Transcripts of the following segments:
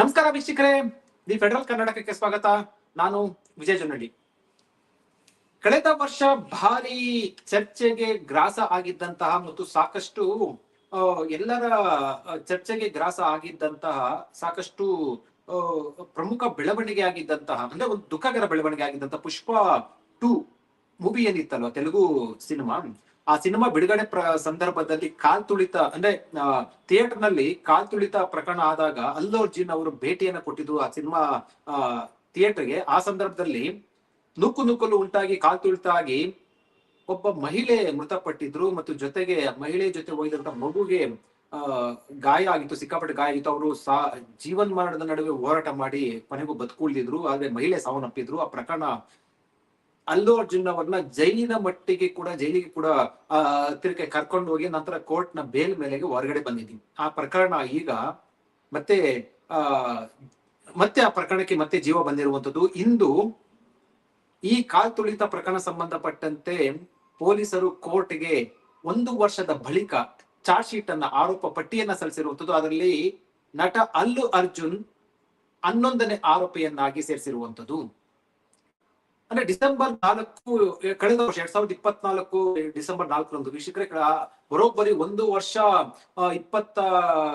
ನಮಸ್ಕಾರ ವೀಕ್ಷಕರೇ. The federal ಕರ್ನಾಟಕಕ್ಕೆ ಸ್ವಾಗತ. ನಾನು ವಿಜಯ ಜುನ್ನಡಿ ಕಳೆದ ವರ್ಷ ಭಾರಿ ಚರ್ಚೆಗೆ ಗ್ರಾಸ ಆಗಿದ್ದಂತಹ ಮತ್ತು ಸಾಕಷ್ಟು ಎಲ್ಲರ ಚರ್ಚೆಗೆ ಗ್ರಾಸ ಆಗಿದ್ದಂತಹ, ಸಾಕಷ್ಟು ಪ್ರಮುಖ ಬೆಳವಣಿಗೆ ಆಗಿದ್ದಂತಹ, ಅಂದ್ರೆ ಒಂದು ದುಃಖಕರ ಬೆಳವಣಿಗೆ ಆಗಿದ್ದಂತಹ ಪುಷ್ಪ ಟು ಮೂವಿ ಏನಿತ್ತಲ್ವ ತೆಲುಗು ಸಿನಿಮಾ? ಆ ಸಿನಿಮಾ ಬಿಡುಗಡೆ ಪ್ರ ಸಂದರ್ಭದಲ್ಲಿ ಕಾಲ್ ತುಳಿತ, ಅಂದ್ರೆ ಥಿಯೇಟರ್ನಲ್ಲಿ ಕಾಲ್ ತುಳಿತ ಪ್ರಕರಣ ಆದಾಗ ಅಲ್ಲು ಅವರು ಭೇಟಿಯನ್ನು ಕೊಟ್ಟಿದ್ರು ಆ ಸಿನಿಮಾ ಥಿಯೇಟರ್ಗೆ. ಆ ಸಂದರ್ಭದಲ್ಲಿ ನುಕ್ಕು ನುಕ್ಕಲು ಉಂಟಾಗಿ ಕಾಲ್ ತುಳಿತ ಆಗಿ ಒಬ್ಬ ಮಹಿಳೆ ಮೃತಪಟ್ಟಿದ್ರು ಮತ್ತು ಜೊತೆಗೆ ಮಹಿಳೆ ಜೊತೆ ಹೋಗಿದಂತ ಮಗುಗೆ ಗಾಯ ಆಗಿತ್ತು, ಸಿಕ್ಕಾಪಟ್ಟೆ ಗಾಯ ಆಗಿತ್ತು. ಅವರು ಸಾ ಜೀವನ್ ಮರಣದ ನಡುವೆ ಹೋರಾಟ ಮಾಡಿ ಕೊನೆಗೂ ಬದುಕುಳಿದಿದ್ರು. ಆದ್ರೆ ಮಹಿಳೆ ಸಾವನ್ನಪ್ಪಿದ್ರು. ಆ ಪ್ರಕರಣ ಅಲ್ಲು ಅರ್ಜುನ್ ಜೈಲಿನ ಮಟ್ಟಿಗೆ ಕೂಡ, ಜೈಲಿಗೆ ಕೂಡ ತಿರುಗಿ ಕರ್ಕೊಂಡು ಹೋಗಿ ನಂತರ ಕೋರ್ಟ್ನ ಬೇಲ್ ಮೇಲೆಗೆ ಹೊರಗಡೆ ಬಂದಿದ್ದೀನಿ. ಆ ಪ್ರಕರಣ ಈಗ ಮತ್ತೆ, ಆ ಮತ್ತೆ ಆ ಪ್ರಕರಣಕ್ಕೆ ಮತ್ತೆ ಜೀವ ಬಂದಿರುವಂತದ್ದು ಇಂದು ಈ ಕಾಲ್ ತುಳಿತ ಪ್ರಕರಣ ಸಂಬಂಧಪಟ್ಟಂತೆ ಪೊಲೀಸರು ಕೋರ್ಟ್ಗೆ ಒಂದು ವರ್ಷದ ಬಳಿಕ ಚಾರ್ಜ್ ಶೀಟ್ ಅನ್ನ ಆರೋಪ ಪಟ್ಟಿಯನ್ನ ಸಲ್ಲಿಸಿರುವಂತದ್ದು ಅದರಲ್ಲಿ ನಟ ಅಲ್ಲು ಅರ್ಜುನ್ ಹನ್ನೊಂದನೇ ಆರೋಪಿಯನ್ನಾಗಿ ಸೇರಿಸಿರುವಂತದ್ದು ಅಂದ್ರೆ ಡಿಸೆಂಬರ್ ನಾಲ್ಕು ಕಳೆದ ವರ್ಷ ಎರಡ್ ಸಾವಿರದ ಇಪ್ಪತ್ನಾಲ್ಕು ಡಿಸೆಂಬರ್ ನಾಲ್ಕರಂದು ವೀಕ್ಷಕರೇ ಬರೋಬ್ಬರಿ ಒಂದು ವರ್ಷ ಇಪ್ಪತ್ತ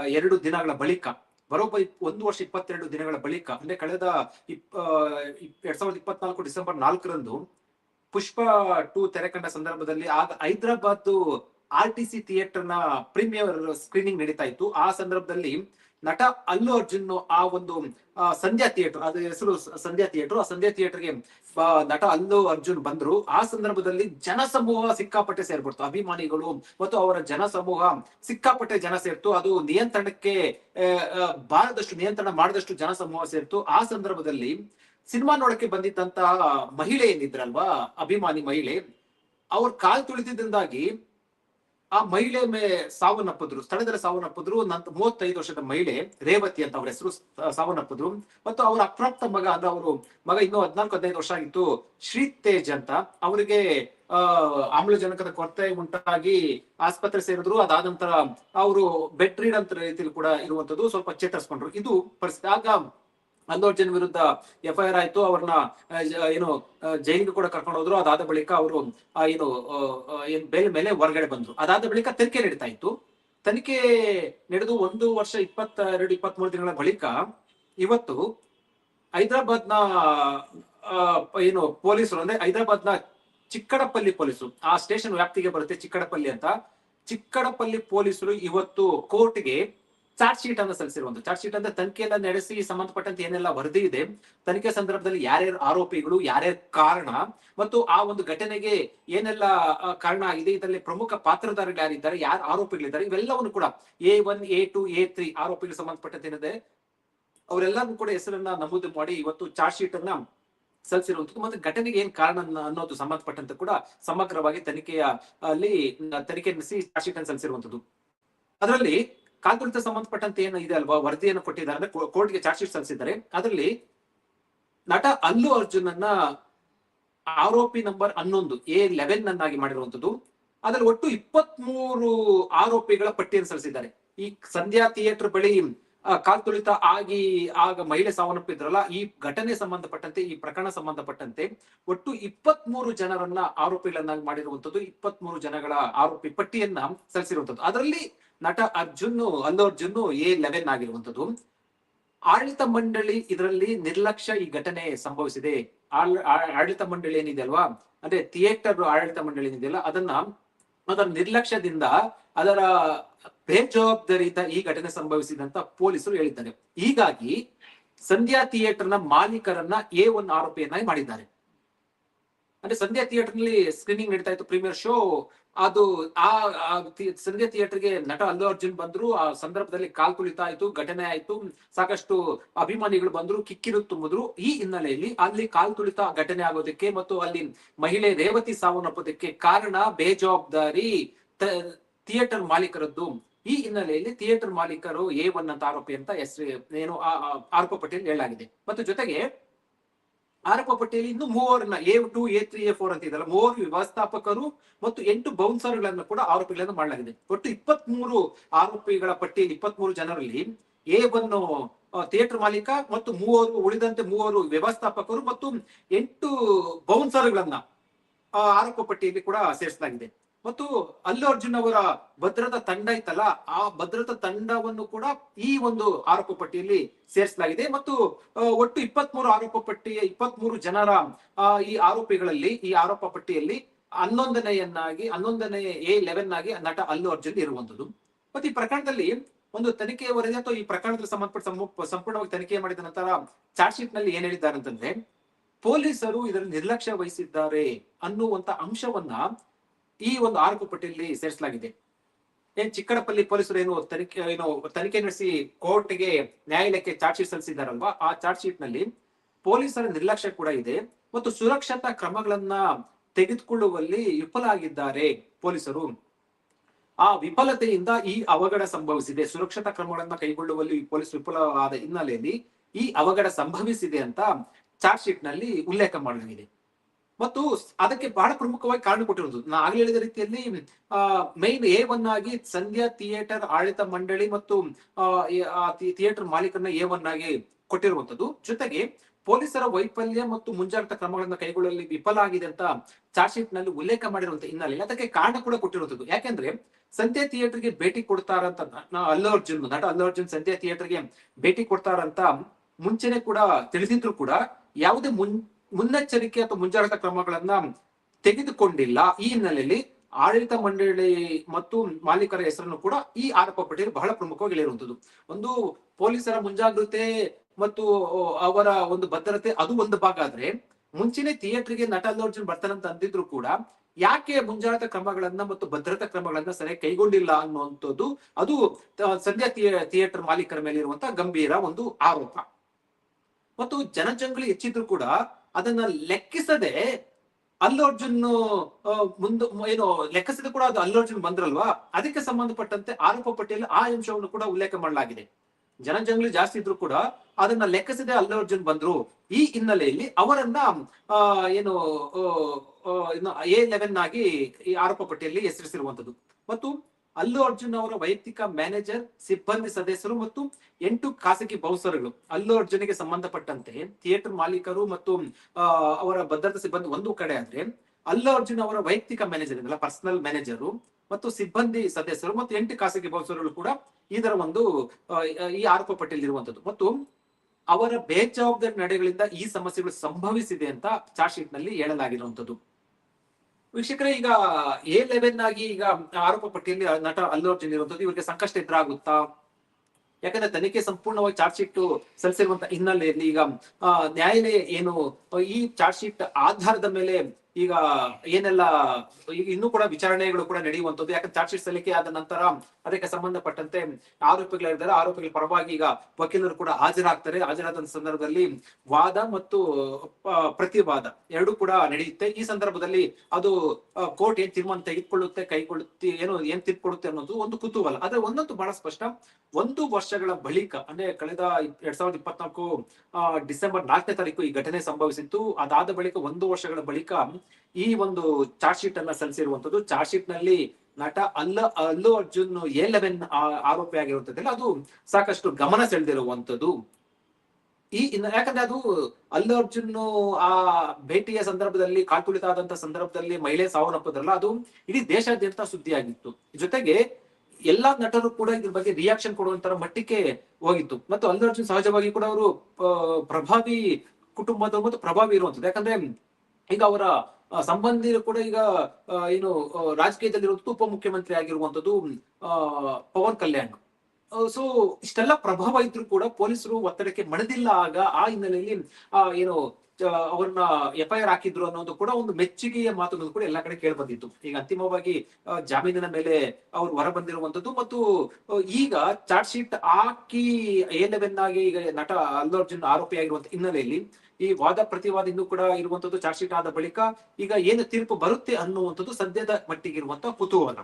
ಎರಡು ದಿನಗಳ ಬಳಿಕ, ಬರೋಬ್ಬರಿ ಒಂದು ವರ್ಷ ಇಪ್ಪತ್ತೆರಡು ದಿನಗಳ ಬಳಿಕ, ಅಂದ್ರೆ ಕಳೆದ ಇಪ್- ಎರಡ್ ಸಾವಿರದ ಇಪ್ಪತ್ನಾಲ್ಕು ಡಿಸೆಂಬರ್ ನಾಲ್ಕರಂದು ಪುಷ್ಪ ಟೂ ತೆರೆ ಕಂಡ ಸಂದರ್ಭದಲ್ಲಿ ಆಗ ಹೈದರಾಬಾದ್ ಆರ್ ಟಿ ಸಿ ಥಿಯೇಟರ್ನ ಪ್ರೀಮಿಯರ್ ಸ್ಕ್ರೀನಿಂಗ್ ನಡೀತಾ ಇತ್ತು. ಆ ಸಂದರ್ಭದಲ್ಲಿ ನಟ ಅಲ್ಲು ಅರ್ಜುನ್ ಆ ಒಂದು ಸಂಧ್ಯಾ ಥಿಯೇಟರ್ ಅದ್ರ ಹೆಸರು ಸಂಧ್ಯಾ ಥಿಯೇಟರ್ ಆ ಸಂಧ್ಯಾ ಥಿಯೇಟರ್ಗೆ ನಟ ಅಲ್ಲು ಅರ್ಜುನ್ ಬಂದ್ರು. ಆ ಸಂದರ್ಭದಲ್ಲಿ ಜನ ಸಮೂಹ ಸಿಕ್ಕಾಪಟ್ಟೆ ಸೇರ್ಬಿಡ್ತು. ಅಭಿಮಾನಿಗಳು ಮತ್ತು ಅವರ ಜನ ಸಮೂಹ ಸಿಕ್ಕಾಪಟ್ಟೆ ಜನ ಸೇರ್ತು. ಅದು ನಿಯಂತ್ರಣಕ್ಕೆ ಬಾರದಷ್ಟು ನಿಯಂತ್ರಣ ಮಾಡದಷ್ಟು ಜನಸಮೂಹ ಸೇರ್ತು. ಆ ಸಂದರ್ಭದಲ್ಲಿ ಸಿನಿಮಾ ನೋಡಕ್ಕೆ ಬಂದಿದ್ದಂತಹ ಮಹಿಳೆ ಏನಿದ್ರಲ್ವಾ, ಅಭಿಮಾನಿ ಮಹಿಳೆ, ಅವ್ರ ಕಾಲ್ ತುಳಿತಿದ್ದಿಂದಾಗಿ ಆ ಮಹಿಳೆ ಮೇ ಸಾವನ್ನಪ್ಪಿದ್ರು ಸ್ಥಳದಲ್ಲಿ ಸಾವನ್ನಪ್ಪಿದ್ರು ನಂತರ ಮೂವತ್ತೈದು ವರ್ಷದ ಮಹಿಳೆ ರೇವತಿ ಅಂತ ಅವ್ರ ಹೆಸರು ಸಾವನ್ನಪ್ಪಿದ್ರು. ಮತ್ತು ಅವರ ಅಪ್ರಾಪ್ತ ಮಗ ಅಂದ್ರೆ ಅವರು ಮಗ ಇನ್ನೂ ಹದಿನಾಲ್ಕು, ಹದಿನೈದು ವರ್ಷ ಆಗಿತ್ತು ಶ್ರೀ ತೇಜ್ ಅಂತ. ಅವರಿಗೆ ಆಮ್ಲಜನಕದ ಕೊರತೆ ಉಂಟಾಗಿ ಆಸ್ಪತ್ರೆ ಸೇರಿದ್ರು. ಅದಾದ ನಂತರ ಅವರು ಬೆಡ್ ಅಂತ ರೀತಿಯಲ್ಲಿ ಕೂಡ ಇರುವಂತದ್ದು ಸ್ವಲ್ಪ ಚೇತರಿಸ್ಕೊಂಡ್ರು. ಇದು ಪರಿಸ್ಥಿತಿ ಆಗ ಅಲ್ಲು ಜನ ವಿರುದ್ಧ ಎಫ್ಐಆರ್ ಆಯ್ತು. ಅವ್ರನ್ನ ಏನು ಜೈಲಿಗೆ ಕೂಡ ಕರ್ಕೊಂಡು ಹೋದ್ರು. ಅದಾದ ಬಳಿಕ ಅವರು ಏನು ಏನು ಬೆಲ್ ಏನ್ ಬೇಲ್ ಮೇಲೆ ಹೊರಗಡೆ ಬಂದ್ರು. ಅದಾದ ಬಳಿಕ ತನಿಖೆ ನಡೀತಾ ಇತ್ತು. ತನಿಖೆ ನಡೆದು ಒಂದು ವರ್ಷ ಇಪ್ಪತ್ತೆರಡು ಇಪ್ಪತ್ತ್ ಮೂರು ದಿನಗಳ ಬಳಿಕ ಇವತ್ತು ಹೈದರಾಬಾದ್ನ ಏನು, ಪೊಲೀಸರು, ಅಂದ್ರೆ ಹೈದರಾಬಾದ್ನ ಚಿಕ್ಕಡಪಲ್ಲಿ ಪೊಲೀಸರು, ಆ ಸ್ಟೇಷನ್ ವ್ಯಾಪ್ತಿಗೆ ಬರುತ್ತೆ ಚಿಕ್ಕಡಪಲ್ಲಿ ಅಂತ. ಚಿಕ್ಕಡಪಲ್ಲಿ ಪೊಲೀಸರು ಇವತ್ತು ಕೋರ್ಟ್ಗೆ ಚಾರ್ಜ್ ಶೀಟ್ ಅನ್ನು ಸಲ್ಲಿಸಿರುವಂತ ಚಾರ್ಜ್ ಶೀಟ್ ಅಂದ್ರೆ ತನಿಖೆ ಎಲ್ಲ ನಡೆಸಿ ಸಂಬಂಧಪಟ್ಟಂತೆ ಏನೆಲ್ಲ ವರದಿ ಇದೆ. ತನಿಖೆ ಸಂದರ್ಭದಲ್ಲಿ ಯಾರ್ಯಾರು ಆರೋಪಿಗಳು, ಯಾರ್ಯಾರ ಕಾರಣ ಮತ್ತು ಆ ಒಂದು ಘಟನೆಗೆ ಏನೆಲ್ಲ ಕಾರಣ ಆಗಿದೆ, ಇದರಲ್ಲಿ ಪ್ರಮುಖ ಪಾತ್ರಧಾರಿಗಳು ಯಾರಿದ್ದಾರೆ, ಯಾರು ಆರೋಪಿಗಳಿದ್ದಾರೆ, ಇವೆಲ್ಲವನ್ನು ಕೂಡ A one, A two, A three ಆರೋಪಿಗಳಿಗೆ ಸಂಬಂಧಪಟ್ಟಂತೆ ಏನಿದೆ ಅವರೆಲ್ಲರೂ ಕೂಡ ಹೆಸರನ್ನ ನಮೂದು ಮಾಡಿ ಇವತ್ತು ಚಾರ್ಜ್ ಶೀಟ್ ಅನ್ನ ಸಲ್ಲಿಸಿರುವಂತದ್ದು ಮತ್ತೆ ಘಟನೆಗೆ ಏನ್ ಕಾರಣ ಅನ್ನೋದು ಸಂಬಂಧಪಟ್ಟಂತ ಕೂಡ ಸಮಗ್ರವಾಗಿ ತನಿಖೆಯ, ಅಲ್ಲಿ, ತನಿಖೆ ನಡೆಸಿ ಚಾರ್ಜ್ ಶೀಟ್ ಅನ್ನು ಸಲ್ಲಿಸಿರುವಂತದ್ದು. ಅದರಲ್ಲಿ ಕಾಲ್ತುಳಿತ ಸಂಬಂಧಪಟ್ಟಂತೆ ಏನು ಇದೆ ಅಲ್ವಾ, ವರದಿಯನ್ನು ಕೊಟ್ಟಿದ್ದಾರೆ, ಅಂದ್ರೆ ಕೋರ್ಟ್ಗೆ ಚಾರ್ಜ್ ಶೀಟ್ ಸಲ್ಲಿಸಿದ್ದಾರೆ ಅದರಲ್ಲಿ ನಟ ಅಲ್ಲು ಅರ್ಜುನನ್ನ ಆರೋಪಿ ನಂಬರ್ ಹನ್ನೊಂದು ಎ ಲೆವೆನ್ ಅನ್ನಾಗಿ ಮಾಡಿರುವಂತದ್ದು ಅದರಲ್ಲಿ ಒಟ್ಟು ಇಪ್ಪತ್ತ್ ಮೂರು ಆರೋಪಿಗಳ ಪಟ್ಟಿಯನ್ನು ಸಲ್ಲಿಸಿದ್ದಾರೆ. ಈ ಸಂಧ್ಯಾ ಥಿಯೇಟರ್ ಬಳಿ ಕಾಲ್ತುಳಿತ ಆಗಿ, ಆಗ ಮಹಿಳೆ ಸಾವನ್ನಪ್ಪಿದ್ರಲ್ಲ, ಈ ಘಟನೆ ಸಂಬಂಧಪಟ್ಟಂತೆ, ಈ ಪ್ರಕರಣ ಸಂಬಂಧಪಟ್ಟಂತೆ ಒಟ್ಟು ಇಪ್ಪತ್ತ್ ಮೂರು ಜನರನ್ನ ಆರೋಪಿಗಳನ್ನಾಗಿ ಮಾಡಿರುವಂತದ್ದು ಇಪ್ಪತ್ತ್ ಮೂರು ಜನಗಳ ಆರೋಪಿ ಪಟ್ಟಿಯನ್ನ ಸಲ್ಲಿಸಿರುವಂತದ್ದು ಅದರಲ್ಲಿ ನಟ ಅರ್ಜುನ್ ಅಲ್ಲು ಅರ್ಜುನ್ ಎ ಲೆವೆನ್ ಆಗಿರುವಂತದ್ದು ಆಡಳಿತ ಮಂಡಳಿ ಇದರಲ್ಲಿ ನಿರ್ಲಕ್ಷ್ಯ ಈ ಘಟನೆ ಸಂಭವಿಸಿದೆ. ಆಡಳಿತ ಮಂಡಳಿ ಏನಿದೆ ಅಲ್ವಾ? ಅಂದ್ರೆ ಥಿಯೇಟರ್ ಆಡಳಿತ ಮಂಡಳಿ ಏನಿದೆಯಲ್ಲ ಅದನ್ನ, ಅದರ ನಿರ್ಲಕ್ಷ್ಯದಿಂದ, ಅದರ ಬೇಜವಾಬ್ದಾರಿಯಿಂದ ಈ ಘಟನೆ ಸಂಭವಿಸಿದಂತ ಪೊಲೀಸರು ಹೇಳಿದ್ದಾರೆ. ಹೀಗಾಗಿ ಸಂಧ್ಯಾ ಥಿಯೇಟರ್ನ ಮಾಲೀಕರನ್ನ ಎ ಒನ್ ಆರೋಪಿಯನ್ನಾಗಿ ಮಾಡಿದ್ದಾರೆ. ಅಂದ್ರೆ ಸಂಧ್ಯಾ ಥಿಯೇಟರ್ನಲ್ಲಿ ಸ್ಕ್ರೀನಿಂಗ್ ನಡೀತಾ ಇತ್ತು ಪ್ರೀಮಿಯರ್ ಶೋ ಅದು ಆ ಸಂಧ್ಯಾ ಥಿಯೇಟರ್ಗೆ ನಟ ಅಲ್ಲು ಅರ್ಜುನ್ ಬಂದ್ರು. ಆ ಸಂದರ್ಭದಲ್ಲಿ ಕಾಲ್ ತುಳಿತಾ ಆಯ್ತು ಘಟನೆ ಆಯ್ತು. ಸಾಕಷ್ಟು ಅಭಿಮಾನಿಗಳು ಬಂದ್ರು, ಕಿಕ್ಕಿರು ತುಂಬಿದ್ರು. ಈ ಹಿನ್ನೆಲೆಯಲ್ಲಿ ಅಲ್ಲಿ ಕಾಲ್ ತುಳಿತ ಘಟನೆ ಆಗೋದಕ್ಕೆ ಮತ್ತು ಅಲ್ಲಿ ಮಹಿಳೆ ರೇವತಿ ಸಾವನ್ನಪ್ಪೋದಕ್ಕೆ ಕಾರಣ ಬೇಜವಾಬ್ದಾರಿ ಥಿಯೇಟರ್ ಮಾಲೀಕರದ್ದು. ಈ ಹಿನ್ನೆಲೆಯಲ್ಲಿ ಥಿಯೇಟರ್ ಮಾಲೀಕರು ಎ ಒನ್ ಅಂತ ಆರೋಪಿ ಅಂತ ಎಸ್ ಏನು ಆರೋಪ ಪಟ್ಟಿಯಲ್ಲಿ ಹೇಳಲಾಗಿದೆ. ಮತ್ತು ಜೊತೆಗೆ ಆರೋಪ ಪಟ್ಟಿಯಲ್ಲಿ ಇನ್ನು ಮೂವರನ್ನ A two A three A four ಅಂತ ಇದೆಲ್ಲ ಮೂವರು ವ್ಯವಸ್ಥಾಪಕರು ಮತ್ತು ಎಂಟು ಬೌನ್ಸರ್ಗಳನ್ನು ಕೂಡ ಆರೋಪಿಗಳನ್ನು ಮಾಡಲಾಗಿದೆ. ಒಟ್ಟು ಇಪ್ಪತ್ತ್ ಮೂರು ಆರೋಪಿಗಳ ಪಟ್ಟಿಯಲ್ಲಿ ಇಪ್ಪತ್ತ್ ಮೂರು ಜನರಲ್ಲಿ ಎ ಒನ್ ಥಿಯೇಟರ್ ಮಾಲೀಕ ಮತ್ತು ಮೂವರು, ಉಳಿದಂತೆ ಮೂವರು ವ್ಯವಸ್ಥಾಪಕರು ಮತ್ತು ಎಂಟು ಬೌನ್ಸರ್ಗಳನ್ನ ಆರೋಪ ಪಟ್ಟಿಯಲ್ಲಿ ಕೂಡ ಸೇರಿಸಲಾಗಿದೆ. ಮತ್ತು ಅಲ್ಲು ಅರ್ಜುನ್ ಅವರ ಭದ್ರತಾ ತಂಡ ಇತ್ತಲ್ಲ, ಆ ಭದ್ರತಾ ತಂಡವನ್ನು ಕೂಡ ಈ ಒಂದು ಆರೋಪ ಪಟ್ಟಿಯಲ್ಲಿ ಸೇರಿಸಲಾಗಿದೆ. ಮತ್ತು ಒಟ್ಟು ಒಟ್ಟು ಇಪ್ಪತ್ಮೂರು ಆರೋಪ ಪಟ್ಟಿಯ ಇಪ್ಪತ್ತ್ ಮೂರು ಜನರ ಈ ಆರೋಪಿಗಳಲ್ಲಿ, ಈ ಆರೋಪ ಪಟ್ಟಿಯಲ್ಲಿ ಹನ್ನೊಂದನೆಯನ್ನಾಗಿ ಹನ್ನೊಂದನೇ ಎ ಲೆವೆನ್ ಆಗಿ ನಟ ಅಲ್ಲು ಅರ್ಜುನ್ ಇರುವಂತದ್ದು ಮತ್ತೆ ಈ ಪ್ರಕರಣದಲ್ಲಿ ಒಂದು ತನಿಖೆ ವರದಿ ಅಥವಾ ಈ ಪ್ರಕರಣದಲ್ಲಿ ಸಂಬಂಧಪಟ್ಟ ಸಂಪೂರ್ಣವಾಗಿ ತನಿಖೆ ಮಾಡಿದ ನಂತರ ಚಾರ್ಜ್ ಶೀಟ್ನಲ್ಲಿ ಏನ್ ಹೇಳಿದ್ದಾರೆ ಅಂತಂದ್ರೆ, ಪೊಲೀಸರು ಇದರ ನಿರ್ಲಕ್ಷ್ಯ ವಹಿಸಿದ್ದಾರೆ ಅನ್ನುವಂತ ಅಂಶವನ್ನ ಈ ಒಂದು ಆರೋಪ ಪಟ್ಟಿಯಲ್ಲಿ ಸೇರಿಸಲಾಗಿದೆ. ಏನ್ ಚಿಕ್ಕಡಪಲ್ಲಿ ಪೊಲೀಸರು ಏನು ತನಿಖೆ ಏನು ತನಿಖೆ ನಡೆಸಿ ಕೋರ್ಟ್ಗೆ ನ್ಯಾಯಾಲಯಕ್ಕೆ ಚಾರ್ಜ್ ಶೀಟ್ ಸಲ್ಲಿಸಿದಾರಲ್ವಾ ಆ ಚಾರ್ಜ್ ಶೀಟ್ನಲ್ಲಿ ಪೊಲೀಸರ ನಿರ್ಲಕ್ಷ್ಯ ಕೂಡ ಇದೆ ಮತ್ತು ಸುರಕ್ಷತಾ ಕ್ರಮಗಳನ್ನ ತೆಗೆದುಕೊಳ್ಳುವಲ್ಲಿ ವಿಫಲ ಆಗಿದ್ದಾರೆ ಪೊಲೀಸರು. ಆ ವಿಫಲತೆಯಿಂದ ಈ ಅವಘಡ ಸಂಭವಿಸಿದೆ. ಸುರಕ್ಷತಾ ಕ್ರಮಗಳನ್ನ ಕೈಗೊಳ್ಳುವಲ್ಲಿ ಪೊಲೀಸ್ ವಿಫಲವಾದ ಹಿನ್ನೆಲೆಯಲ್ಲಿ ಈ ಅವಘಡ ಸಂಭವಿಸಿದೆ ಅಂತ ಚಾರ್ಜ್ ಶೀಟ್ನಲ್ಲಿ ಉಲ್ಲೇಖ ಮಾಡಲಾಗಿದೆ. ಮತ್ತು ಅದಕ್ಕೆ ಬಹಳ ಪ್ರಮುಖವಾಗಿ ಕಾರಣ ಕೊಟ್ಟಿರುವುದು. ನಾನು ಆಗ್ಲೇ ಹೇಳಿದ ರೀತಿಯಲ್ಲಿ ಮೈನ್ ಎ ಒನ್ ಆಗಿ ಸಂಧ್ಯಾ ಥಿಯೇಟರ್ ಆಡಳಿತ ಮಂಡಳಿ ಮತ್ತು ಥಿಯೇಟರ್ ಮಾಲೀಕರನ್ನ ಎ ಒನ್ ಆಗಿ ಕೊಟ್ಟಿರುವಂತದ್ದು ಜೊತೆಗೆ ಪೊಲೀಸರ ವೈಫಲ್ಯ ಮತ್ತು ಮುಂಜಾಗ್ರತಾ ಕ್ರಮಗಳನ್ನ ಕೈಗೊಳ್ಳಲು, ವಿಫಲ ಆಗಿದೆ ಅಂತ ಚಾರ್ಜ್ ಶೀಟ್ನಲ್ಲಿ ಉಲ್ಲೇಖ ಮಾಡಿರುವಂತ ಹಿನ್ನೆಲೆ ಅದಕ್ಕೆ ಕಾರಣ ಕೂಡ ಕೊಟ್ಟಿರುವಂತದ್ದು ಯಾಕೆಂದ್ರೆ ಸಂಧ್ಯಾ ಥಿಯೇಟರ್ಗೆ ಭೇಟಿ ಕೊಡ್ತಾರಂತ ಅಲ್ಲು ಅರ್ಜುನ್, ನಟ ಅಲ್ಲು ಅರ್ಜುನ್ ಸಂಧ್ಯಾ ಥಿಯೇಟರ್ಗೆ ಭೇಟಿ ಕೊಡ್ತಾರಂತ ಮುಂಚೆನೆ ಕೂಡ ತಿಳಿದಿದ್ರು ಕೂಡ, ಯಾವುದೇ ಮುನ್ ಮುನ್ನೆಚ್ಚರಿಕೆ ಅಥವಾ ಮುಂಜಾಗ್ರತಾ ಕ್ರಮಗಳನ್ನ ತೆಗೆದುಕೊಂಡಿಲ್ಲ. ಈ ಹಿನ್ನೆಲೆಯಲ್ಲಿ ಆಡಳಿತ ಮಂಡಳಿ ಮತ್ತು ಮಾಲೀಕರ ಹೆಸರನ್ನು ಕೂಡ ಈ ಆರೋಪ ಪಟ್ಟಿಯಲ್ಲಿ ಬಹಳ ಪ್ರಮುಖವಾಗಿ ಹೇಳಿರುವಂತದ್ದು ಒಂದು ಪೊಲೀಸರ ಮುಂಜಾಗ್ರತೆ ಮತ್ತು ಅವರ ಒಂದು ಭದ್ರತೆ ಅದು ಒಂದು ಭಾಗ ಆದ್ರೆ, ಮುಂಚೆನೆ ಥಿಯೇಟರ್ಗೆ ನಟ ಅರ್ಜುನ್ ಅಂತ ಅಂದಿದ್ರು ಕೂಡ, ಯಾಕೆ ಮುಂಜಾಗ್ರತಾ ಕ್ರಮಗಳನ್ನ ಮತ್ತು ಭದ್ರತಾ ಕ್ರಮಗಳನ್ನ ಸರಿಯಾಗಿ ಕೈಗೊಂಡಿಲ್ಲ ಅನ್ನುವಂಥದ್ದು ಅದು ಸಂಧ್ಯಾ ಥಿಯೇ- ಥಿಯೇಟರ್ ಮಾಲೀಕರ ಮೇಲೆ ಇರುವಂತಹ ಗಂಭೀರ ಒಂದು ಆರೋಪ. ಮತ್ತು ಜನಜಂಗುಳಿ ಹೆಚ್ಚಿದ್ರು ಕೂಡ ಅದನ್ನ ಲೆಕ್ಕಿಸದೆ ಅಲ್ಲು ಅರ್ಜುನ್ ಆ, ಮುಂದೆ ಏನು ಲೆಕ್ಕಿಸದೆ ಕೂಡ ಅದು ಅಲ್ಲು ಅರ್ಜುನ್ ಬಂದ್ರಲ್ವಾ? ಅದಕ್ಕೆ ಸಂಬಂಧಪಟ್ಟಂತೆ ಆರೋಪ ಪಟ್ಟಿಯಲ್ಲಿ ಆ ಅಂಶವನ್ನು ಕೂಡ ಉಲ್ಲೇಖ ಮಾಡಲಾಗಿದೆ. ಜನಜಂಗಲಿ ಜಾಸ್ತಿ ಇದ್ರು ಕೂಡ ಅದನ್ನ ಲೆಕ್ಕಿಸದೆ ಅಲ್ಲು ಅರ್ಜುನ್ ಬಂದ್ರು. ಈ ಹಿನ್ನೆಲೆಯಲ್ಲಿ ಅವರನ್ನ ಏನು ಏನು ಎ ಲೆವೆನ್ ಆಗಿ ಈ ಆರೋಪ ಪಟ್ಟಿಯಲ್ಲಿ ಹೆಸರಿಸಿರುವಂತದ್ದು ಮತ್ತು ಅಲ್ಲು ಅರ್ಜುನ್ ಅವರ ವೈಯಕ್ತಿಕ ಮ್ಯಾನೇಜರ್ ಸಿಬ್ಬಂದಿ ಸದಸ್ಯರು ಮತ್ತು ಎಂಟು ಖಾಸಗಿ ಬೌನ್ಸರ್ಗಳು ಅಲ್ಲು ಅರ್ಜುನಿಗೆ ಸಂಬಂಧಪಟ್ಟಂತೆ ಥಿಯೇಟರ್ ಮಾಲೀಕರು ಮತ್ತು ಅವರ ಭದ್ರತಾ ಸಿಬ್ಬಂದಿ ಒಂದು ಕಡೆ ಆದ್ರೆ ಅಲ್ಲು ಅರ್ಜುನ್ ಅವರ ವೈಯಕ್ತಿಕ ಮ್ಯಾನೇಜರ್ ಇದೆಲ್ಲ ಪರ್ಸನಲ್ ಮ್ಯಾನೇಜರು ಮತ್ತು ಸಿಬ್ಬಂದಿ ಸದಸ್ಯರು ಮತ್ತು ಎಂಟು ಖಾಸಗಿ ಬೌನ್ಸರ್ಗಳು ಕೂಡ ಇದರ ಒಂದು ಈ ಆರೋಪ ಪಟ್ಟಿಯಲ್ಲಿ ಇರುವಂತದ್ದು ಮತ್ತು ಅವರ ಬೇಜವಾಬ್ದಾರಿ ನಡೆಗಳಿಂದ ಈ ಸಮಸ್ಯೆಗಳು ಸಂಭವಿಸಿದೆ ಅಂತ ಚಾರ್ಜ್ ಶೀಟ್ನಲ್ಲಿ ಹೇಳಲಾಗಿರುವಂತದ್ದು. ವೀಕ್ಷಕರೇ, ಈಗ ಎ ಲೆವೆನ್ ಆಗಿ ಈಗ ಆರೋಪ ಪಟ್ಟಿಯಲ್ಲಿ ನಟ ಅಲ್ಲು ಅರ್ಜುನ್ ಇರುವಂತದ್ದು ಇವರಿಗೆ ಸಂಕಷ್ಟ ಎದುರಾಗುತ್ತಾ? ಯಾಕಂದ್ರೆ ತನಿಖೆ ಸಂಪೂರ್ಣವಾಗಿ ಚಾರ್ಜ್ ಶೀಟ್ ಸಲ್ಲಿಸಿರುವಂತ ಹಿನ್ನೆಲೆಯಲ್ಲಿ ಈಗ ನ್ಯಾಯಾಲಯ ಏನು ಈ ಚಾರ್ಜ್ ಶೀಟ್ ಆಧಾರದ ಮೇಲೆ ಈಗ ಏನೆಲ್ಲ, ಈಗ ಇನ್ನೂ ಕೂಡ ವಿಚಾರಣೆಗಳು ಕೂಡ ನಡೆಯುವಂತದ್ದು ಯಾಕಂದ್ರೆ ಚಾರ್ಜ್ ಶೀಟ್ ಸಲ್ಲಿಕೆ ಆದ ನಂತರ ಅದಕ್ಕೆ ಸಂಬಂಧಪಟ್ಟಂತೆ ಆರೋಪಿಗಳಿದ್ದಾರೆ. ಆರೋಪಿಗಳ ಪರವಾಗಿ ಈಗ ವಕೀಲರು ಕೂಡ ಹಾಜರಾಗ್ತಾರೆ. ಹಾಜರಾದ ಸಂದರ್ಭದಲ್ಲಿ ವಾದ ಮತ್ತು ಪ್ರತಿವಾದ ಎರಡೂ ಕೂಡ ನಡೆಯುತ್ತೆ. ಈ ಸಂದರ್ಭದಲ್ಲಿ ಅದು ಕೋರ್ಟ್ ಏನ್ ತೀರ್ಮಾನ ತೆಗೆದುಕೊಳ್ಳುತ್ತೆ, ಕೈಗೊಳ್ಳುತ್ತೆ, ಏನು, ಏನ್ ತೀರ್ಪು ಅನ್ನೋದು ಒಂದು ಕುತೂಹಲ. ಆದ್ರೆ ಒಂದಂತೂ ಬಹಳ ಸ್ಪಷ್ಟ. ಒಂದು ವರ್ಷಗಳ ಬಳಿಕ, ಅಂದ್ರೆ ಕಳೆದ ಎರಡ್ ಸಾವಿರದ ಇಪ್ಪತ್ನಾಲ್ಕು ಡಿಸೆಂಬರ್ ನಾಲ್ಕನೇ ತಾರೀಕು ಈ ಘಟನೆ ಸಂಭವಿಸಿತ್ತು. ಅದಾದ ಬಳಿಕ ಒಂದು ವರ್ಷಗಳ ಬಳಿಕ ಈ ಒಂದು ಚಾರ್ಜ್ ಶೀಟ್ ಅನ್ನ ಸಲ್ಲಿಸಿರುವಂತದ್ದು ಚಾರ್ಜ್ ಶೀಟ್ನಲ್ಲಿ ನಟ ಅಲ್ಲ, ಅಲ್ಲು ಅರ್ಜುನ್ ಎ ಲೆವೆನ್ ಆರೋಪಿ ಆಗಿರುವಂತದ್ದಿಲ್ಲ ಅದು ಸಾಕಷ್ಟು ಗಮನ ಸೆಳೆದಿರುವಂತದ್ದು ಈ ಯಾಕಂದ್ರೆ ಅದು ಅಲ್ಲು ಅರ್ಜುನ್ ಆ ಭೇಟಿಯ ಸಂದರ್ಭದಲ್ಲಿ ಕಾಲ್ತುಳಿತ ಸಂದರ್ಭದಲ್ಲಿ ಮಹಿಳೆ ಸಾವನ್ನಪ್ಪದ್ರಲ್ಲ ಅದು ಇಡೀ ದೇಶಾದ್ಯಂತ ಸುದ್ದಿಯಾಗಿತ್ತು. ಜೊತೆಗೆ ಎಲ್ಲಾ ನಟರು ಕೂಡ ಇದ್ರ ಬಗ್ಗೆ ರಿಯಾಕ್ಷನ್ ಕೊಡುವಂತರ ಮಟ್ಟಿಗೆ ಹೋಗಿತ್ತು. ಮತ್ತು ಅಲ್ಲು ಅರ್ಜುನ್ ಸಹಜವಾಗಿ ಕೂಡ ಅವರು ಪ್ರಭಾವಿ ಕುಟುಂಬದವರು ಮತ್ತು ಪ್ರಭಾವಿ ಇರುವಂತದ್ದು ಯಾಕಂದ್ರೆ ಈಗ ಅವರ ಸಂಬಂಧಿರು ಕೂಡ ಈಗ ಏನು ರಾಜಕೀಯದಲ್ಲಿರುವಂತದ್ದು ಉಪಮುಖ್ಯಮಂತ್ರಿ ಆಗಿರುವಂತದ್ದು ಪವನ್ ಕಲ್ಯಾಣ್. ಸೊ ಇಷ್ಟೆಲ್ಲ ಪ್ರಭಾವ ಇದ್ರೂ ಕೂಡ ಪೊಲೀಸರು ಒತ್ತಡಕ್ಕೆ ಮಣದಿಲ್ಲ ಆಗ ಆ ಹಿನ್ನೆಲೆಯಲ್ಲಿ ಏನು ಅವ್ರನ್ನ ಎಫ್ ಐ ಆರ್ ಹಾಕಿದ್ರು ಅನ್ನೋದು ಕೂಡ ಒಂದು ಮೆಚ್ಚುಗೆಯ ಮಾತು ಅನ್ನೋದು ಕೂಡ ಎಲ್ಲಾ ಕಡೆ ಕೇಳಿ ಬಂದಿತ್ತು. ಈಗ ಅಂತಿಮವಾಗಿ ಜಾಮೀನಿನ ಮೇಲೆ ಅವ್ರು ಹೊರ ಬಂದಿರುವಂತದ್ದು ಮತ್ತು ಈಗ ಚಾರ್ಜ್ ಶೀಟ್ ಹಾಕಿ ಎ ಲೆವೆನ್ ಆಗಿ ಈಗ ನಟ ಅಲ್ಲು ಅರ್ಜುನ್ ಆರೋಪಿ ಆಗಿರುವಂತ ಹಿನ್ನೆಲೆಯಲ್ಲಿ ಈ ವಾದ ಪ್ರತಿವಾದ ಇನ್ನೂ ಕೂಡ ಇರುವಂತದ್ದು ಚಾರ್ಜ್ ಶೀಟ್ ಆದ ಬಳಿಕ ಈಗ ಏನು ತೀರ್ಪು ಬರುತ್ತೆ ಅನ್ನುವಂಥದ್ದು ಸದ್ಯದ ಮಟ್ಟಿಗಿರುವಂತಹ ಕುತೂಹಲ.